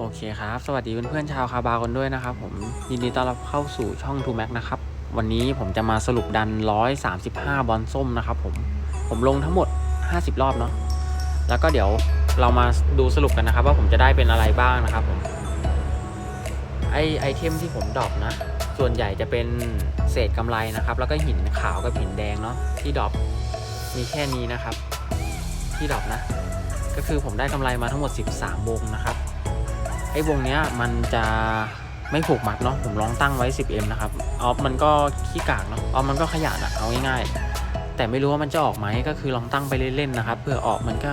โอเคครับ สวัสดีเพื่อนๆชาวคาบากันด้วยนะครับ ผมยินดีต้อนรับเข้าสู่ช่อง t ูแม็กนะครับ วันนี้ผมจะมาสรุปดัน 135 บอลส้มนะครับผม ผมลงทั้งหมด 50 รอบเนาะ แล้วก็เดี๋ยวเรามาดูสรุปกันนะครับ ว่าผมจะได้เป็นอะไรบ้างนะครับผม ไอไอเทมที่ผมดรอปนะ ส่วนใหญ่จะเป็นเศษกำไรนะครับ แล้วก็หินขาวกับหินแดงเนาะที่ดรอปมีแค่นี้นะครับ ที่ดรอปนะ ก็คือผมได้กำไรมาทั้งหมด 13วงนะครับ ไอ้วงเนี้ยมันจะไม่ผูกมัดเนาะผมลองตั้งไว้ 10m นะครับออฟมันก็ขี้กากเนาะออฟมันก็ขยันอะเอาง่ายๆ แต่ไม่รู้ว่ามันจะออกไหมก็คือลองตั้งไปเล่นๆนะครับเผื่อออกมันก็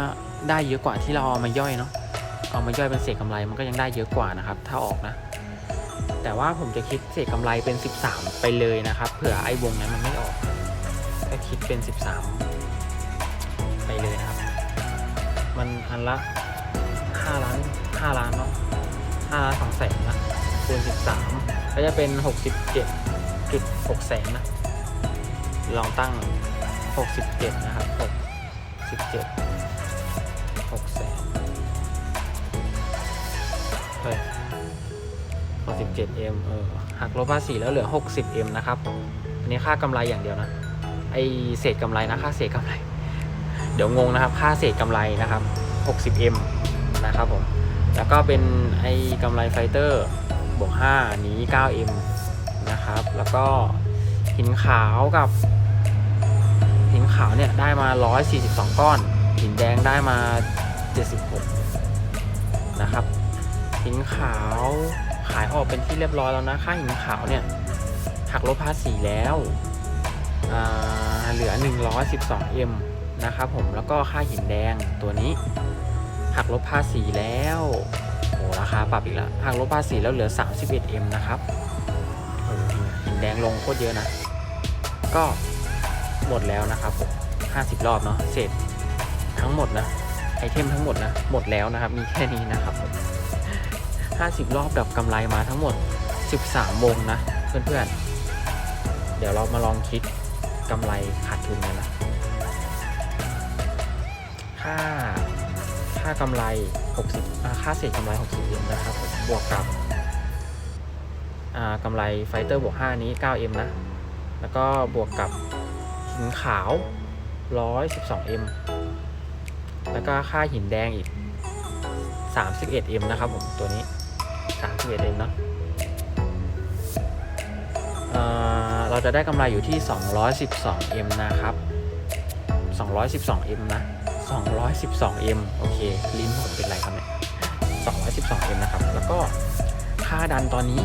ได้เยอะกว่าที่เราเอามาย่อยเนาะเอามาย่อยเป็นเศษกำไรมันก็ยังได้เยอะกว่านะครับ ถ้าออกนะ แต่ว่าผมจะคิดเศษกำไรเป็น 13 ไปเลยนะครับเผื่อไอ้วงนั้นมันไม่ออกก็คิดเป็น 13 ไปเลยนะครับ มันอันละ5ล้าน5ล้านเนาะ 5ล้าน2แสนนะคูณ13ก็จะเป็น67.6แสนนะ ลองตั้ง67นะครับ67 6แสนเฮ้ย 67m เจ็ดเอ็มเออหักลบภาษีแล้วเหลือ 60m นะครับผมอันนี้ค่ากำไรอย่างเดียวนะ ไอเศษกำไรนะค่าเศษกำไร เดี๋ยวงงนะครับ ค่าเศษกำไรนะครับ 60m นะครับผม แล้วก็เป็นไอ้กำไรไฟเตอร์บวก5อันนี้ 9m นะครับ แล้วก็หินขาวกับ หินขาวเนี่ยได้มา 142 ก้อน หินแดงได้มา 76 นะครับ หินขาวขายออกเป็นที่เรียบร้อยแล้วนะ ค่าหินขาวเนี่ยหักลบภาษีแล้วอ่าเหลือ 112m นะครับผมแล้วก็ค่าหินแดงตัวนี้ หักลบภาษีแล้วโอ้ราคาปรับอีกแล้วหักลบภาษีแล้วเหลือ 31m นะครับโอ้หินแดงลงโคตรเยอะนะ ก็หมดแล้วนะครับ50 รอบเนาะเสร็จทั้งหมดนะไอเทมทั้งหมดนะหมดแล้วนะครับ มีแค่นี้นะครับ50 รอบแบบกำไรมาทั้งหมด 13วงนะ เพื่อนๆ เดี๋ยวเรามาลองคิดกำไรขาดทุนกันนะค่า ค่ากำไร 60ค่าเศษกำไร 60 m นะครับผมบวกกับกำไรไฟเตอร์บวก 5 นี้ 9m นะ แล้วก็บวกกับหินขาว 112m แล้วก็ค่าหินแดงอีก 31m นะครับผม ตัวนี้ 31m เนาะเอ่อเราจะได้กำไรอยู่ที่ 212m นะครับ 212m นะ 212m โอเคลิ้นผมเป็นไรครับเนี่ย 212m นะครับ แล้วก็ค่าดันตอนนี้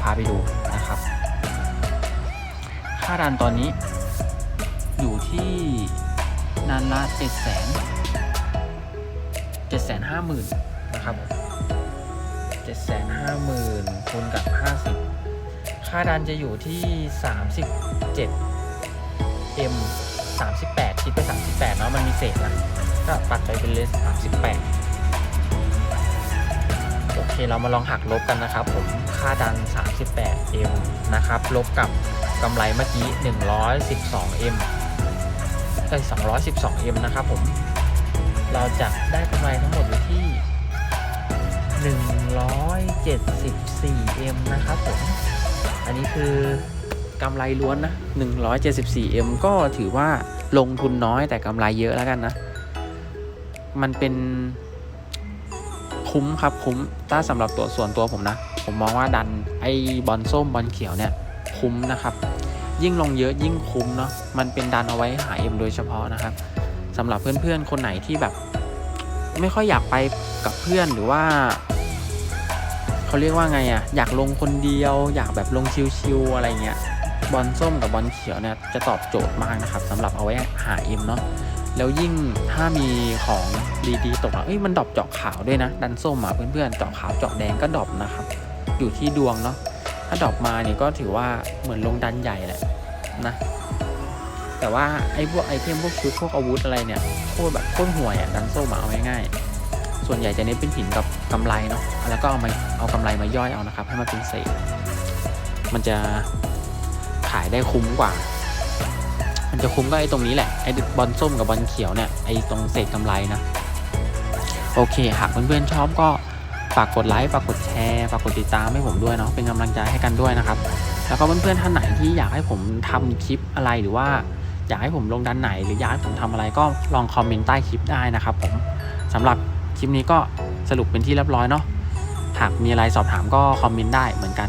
พาไปดูนะครับ ค่าดันตอนนี้ อยู่ที่นันละ7 0 0 0 0 7 5 0 0 0 0นะครับ7 5 0 0 0 0คูณกับ 50 ค่าดันจะอยู่ที่ 37 m 38 คิดไป 38 เนาะมันมีเศษนะก็ปัดไปเป็นเลส38 โอเคเรามาลองหักลบกันนะครับ ผมค่าดัน 38m นะครับ ลบกับกำไรเมื่อกี้ 112m เอ้ย 212m นะครับผม เราจะได้กำไรทั้งหมดอยู่ที่ 174m นะครับผม อันนี้คือ กำไรล้วนนะ 174m ก็ถือว่าลงทุนน้อยแต่กำไรเยอะแล้วกันนะ มันเป็นคุ้มครับคุ้ม ถ้าสำหรับตัวส่วนตัวผมนะ ผมมองว่าดันไอ้บอลส้มบอลเขียวเนี่ยคุ้มนะครับ ยิ่งลงเยอะยิ่งคุ้มเนาะ มันเป็นดันเอาไว้หาเอ็มโดยเฉพาะนะครับสำหรับเพื่อนๆคนไหนที่แบบ ไม่ค่อยอยากไปกับเพื่อนหรือว่าเขาเรียกว่าไงอะ่ะ อยากลงคนเดียว อยากแบบลงชิวๆอะไรเงี้ย บอลส้มกับบอลเขียวเนี่ยจะตอบโจทย์มากนะครับสำหรับเอาไว้หาเอ็มเนาะแล้วยิ่งถ้ามีของดีๆตกมาเอ้ยมันดรอปเจาะขาวด้วยนะ ดันส้มอะเพื่อนๆเจาะขาวเจาะแดงก็ดรอปนะครับ อยู่ที่ดวงเนาะถ้าดรอปมาเนี่ยก็ถือว่าเหมือนลงดันใหญ่แหละนะแต่ว่าไอ้พวกไอเทมพวกชุดพวกอาวุธอะไรเนี่ยโคตรแบบโคตรห่วยอะดันส้มอะเอาง่ายๆส่วนใหญ่จะเน้นเป็นหินกับกำไรเนาะแล้วก็เอามาเอากำไรมาย่อยเอานะครับ ให้มันเป็นเศษมันจะายได้คุ้มกว่า มันจะคุ้มก็ไอ้ตรงนี้แหละ ไอ้บอลส้มกับบอลเขียวเนี่ย ไอ้ตรงเศษกำไรนะ โอเค หากเพื่อนๆชอบก็ฝากกดไลค์ ฝากกดแชร์ ฝากกดติดตามให้ผมด้วยเนาะ เป็นกำลังใจให้กันด้วยนะครับ แล้วก็เพื่อนๆท่านไหนที่อยากให้ผมทำคลิปอะไรหรือว่าอยากให้ผมลงด้านไหน หรืออยากให้ผมทำอะไรก็ลองคอมเมนต์ใต้คลิปได้นะครับผมสำหรับคลิปนี้ก็สรุปเป็นที่เรียบร้อยเนาะ หากมีอะไรสอบถามก็คอมเมนต์ได้เหมือนกัน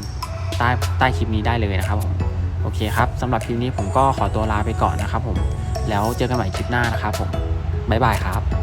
ใต้ใต้คลิปนี้ได้เลยนะครับผม โอเคครับสำหรับคลิปนี้ผมก็ขอตัวลาไปก่อนนะครับผม แล้วเจอกันใหม่คลิปหน้านะครับผม บ๊ายบายครับ